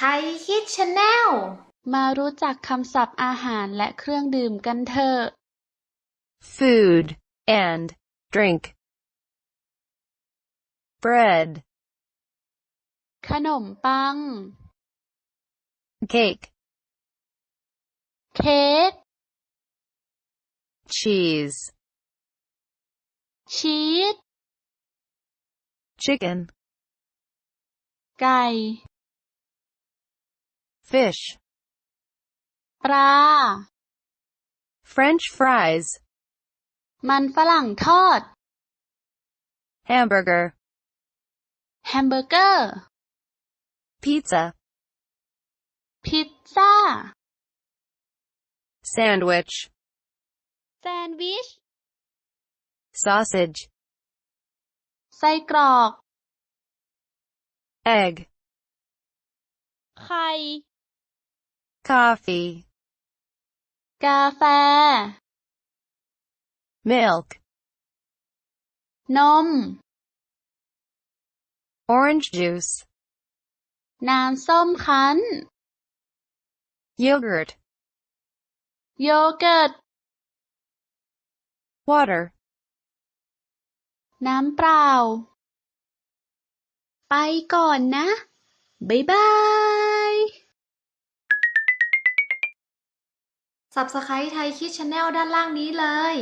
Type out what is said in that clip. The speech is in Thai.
ไทยคิดชาแนล มารู้จักคำศัพท์อาหารและเครื่องดื่มกันเถอะ food and drink bread ขนมปัง cake เค้ก cheese ชีส chicken ไก่ fish ปลา french fries มันฝรั่งทอด hamburger แฮมเบอร์เกอร์ pizza พิซซ่า sandwich แซนด์วิช sausage ไส้กรอก egg ไข่ coffee กาแฟ milk นม orange juice น้ำส้มคั้น yogurt โยเกิร์ต water น้ำเปล่า ไปก่อนนะ บ๊ายบาย ตับสไครต์ไทยคิดชาแนลด้านล่างนี้เลย